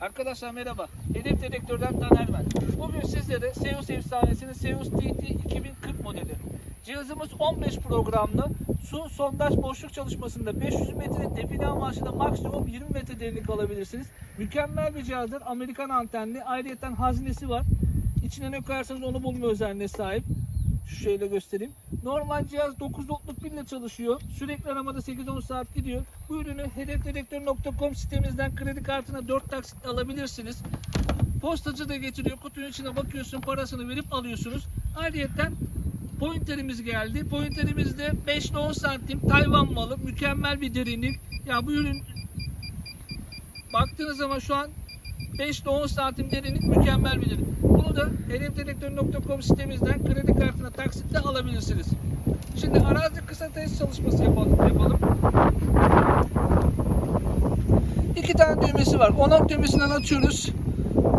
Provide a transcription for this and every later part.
Arkadaşlar merhaba. Hedef Dedektör'den Taner ben. Bugün sizlere Seus efsanesinin Seus TT 2040 modeli. Cihazımız 15 programlı. Su sondaj boşluk çalışmasında 500 metre define amaçlı maksimum 20 metre derinlik alabilirsiniz. Mükemmel bir cihazdır. Amerikan antenli. Ayrıca haznesi var. İçine ne koyarsanız onu bulma özelliğine sahip. Şu şöyle göstereyim. Normal cihaz 9 voltluk pille çalışıyor. Sürekli aramada 8-10 saat gidiyor. Bu ürünü hedefdedektör.com sitemizden kredi kartına 4 taksit alabilirsiniz. Postacı da getiriyor. Kutunun içine bakıyorsun, parasını verip alıyorsunuz. Ayrıca pointerimiz geldi. Pointerimiz de 5 ile 10 santim Tayvan malı. Mükemmel bir derinlik. Ya bu ürün baktığınız zaman şu an 5 ile 10 santim derinlik mükemmel bir derinlik. Bunu da hedefdedektör.com sitemizden kredi kartına taksitle alabilirsiniz. Şimdi arazi kısa test çalışması yapalım. yapalım. İki tane düğmesi var. On düğmesinden açıyoruz.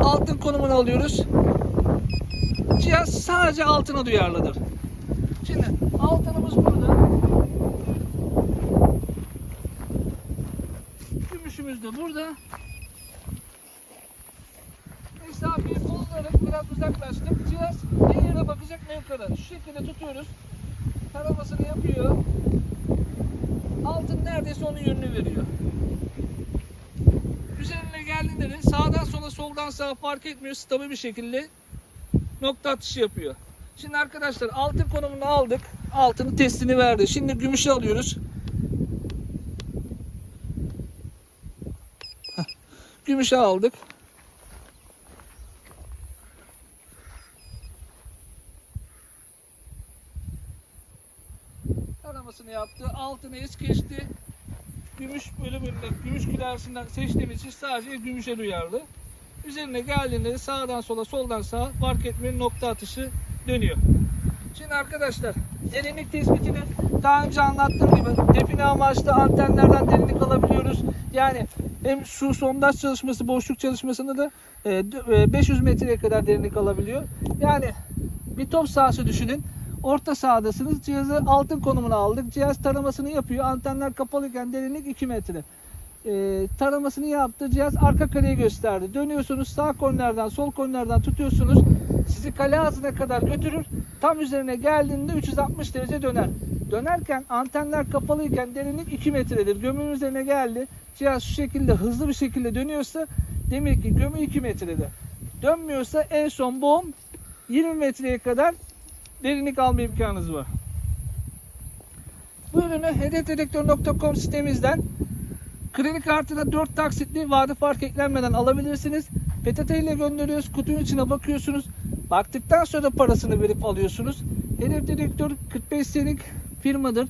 Altın konumunu alıyoruz. Cihaz sadece altına duyarlıdır. Şimdi altınımız burada. Gümüşümüz de burada. Mesafeyi bozarak biraz uzaklaştık. Cihaz ne yere bakacak ne yukarı. Şu şekilde tutuyoruz. Taramasını yapıyor. Altın neredeyse onun yönünü veriyor. Üzerine geldiğinde de sağdan sola soldan sağa fark etmiyor. Stabil bir şekilde nokta atışı yapıyor. Şimdi arkadaşlar altın konumunu aldık. Altını testini verdi. Şimdi gümüşü alıyoruz. Gümüşü aldık. Aramasını yaptı. Altını es geçti. Gümüş bölümünde gümüş külersinden seçtiğimiz için sadece gümüşe duyarlı. Üzerine geldiğinde de sağdan sola soldan sağa fark etmeyen nokta atışı dönüyor. Şimdi arkadaşlar derinlik tespitini daha önce anlattığım gibi define amaçlı antenlerden derinlik alabiliyoruz. Yani hem su sondaj çalışması, boşluk çalışmasında da e, dö- e, 500 metreye kadar derinlik alabiliyor. Yani bir top sahası düşünün. Orta sahadasınız. Cihazı altın konumuna aldık. Cihaz taramasını yapıyor. Antenler kapalıyken derinlik 2 metre. E, taramasını yaptı. Cihaz arka kareyi gösterdi. Dönüyorsunuz sağ kornerden sol kornerden tutuyorsunuz. Sizi kale ağzına kadar götürür. Tam üzerine geldiğinde 360 derece döner. Dönerken antenler kapalıyken derinlik 2 metredir. Gömün üzerine geldi. Cihaz şu şekilde hızlı bir şekilde dönüyorsa demek ki gömü 2 metrede. Dönmüyorsa en son bom 20 metreye kadar derinlik alma imkanınız var. Bu ürünü hedefdedektör.com sitemizden kredi kartına 4 taksitli vade fark eklenmeden alabilirsiniz. PTT ile gönderiyoruz. Kutunun içine bakıyorsunuz. Baktıktan sonra parasını verip alıyorsunuz. Hedef Dedektör 45 senelik firmadır.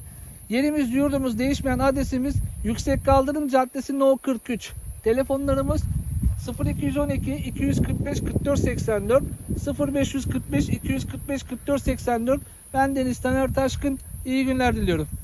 Yerimiz, yurdumuz, değişmeyen adresimiz Yüksek Kaldırım Caddesi No 43. Telefonlarımız 0212 245 44 84 0545 245 44 84 Ben Deniz Taner Taşkın. İyi günler diliyorum.